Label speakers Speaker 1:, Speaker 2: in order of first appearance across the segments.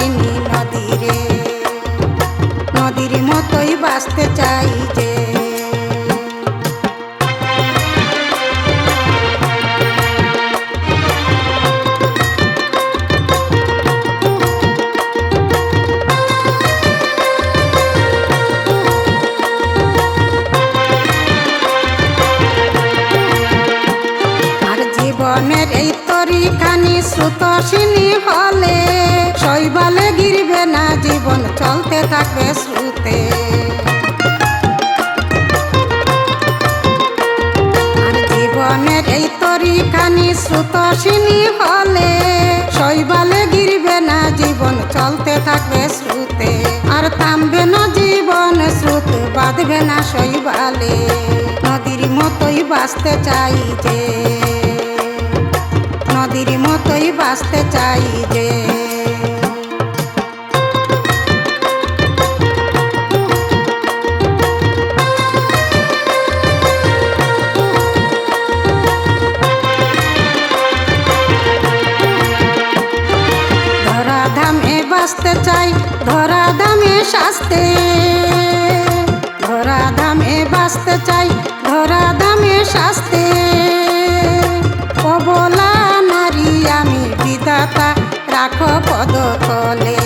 Speaker 1: আসিনি নদীরে। নদীর মতোই বাঁচতে চাই যে। জীবনের এই তরিখানি শ্রুতসিনী হয়। চলতে থাকবে শ্রুতে। আর জীবনের এই তরিখানি শ্রুতসিনী হলে শৈবালে গিরবে না, জীবন চলতে থাকবে শ্রুতে। আর থামবে না জীবন, স্রোত বাঁধবে না শৈবালে। নদীর মতোই বাঁচতে চাই যে, নদীর মতোই বাঁচতে চাই যে। বাঁচতে চাই, ধরা দামে শাস্তে। ধরা দামে বাঁচতে চাই, ধরা ধামে শাস্তে। কবলা নারী, আমি বিধাতা, রাখো পদতলে।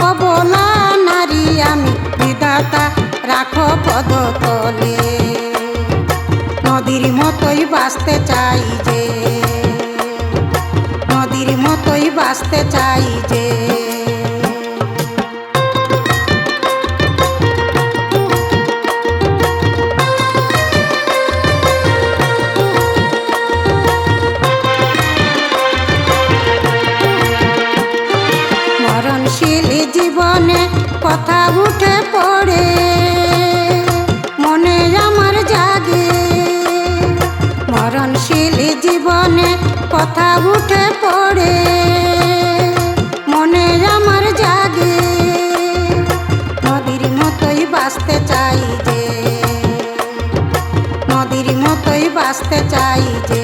Speaker 1: কবলা নারী, আমি বিধাতা, রাখো পদতলে। নদীর মতোই বাঁচতে চাই যে নদীর মতোই বাঁচতে চাই যে। মরণশীল জীবনে কথা উঠে পড়ে, মনে আমার জাগে। মরণশীল জীবনে কথা উঠে পড়ে মনে আমার জাগে। নদীর মতোই বাঁচতে চাই যে নদীর মতোই বাঁচতে চাই যে।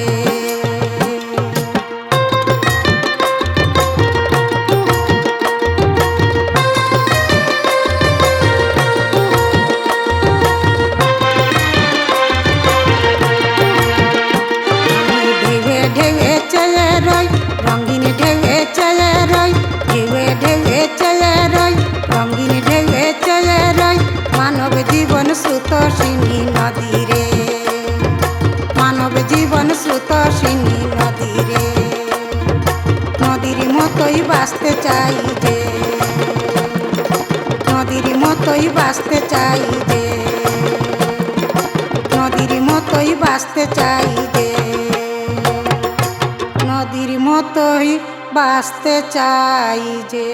Speaker 1: রঙিন ঢেউে চলে রই মানব জীবন সুত সিনী নদী রে মানব জীবন সুত সিনী নদী রে নদীর মতোই বাঁচতে চাই যে। নদীর মতোই বাঁচতে চাই যে। নদীর মতোই বাঁচতে চাই যে। নদীর মতোই বাঁচতে চাই যে।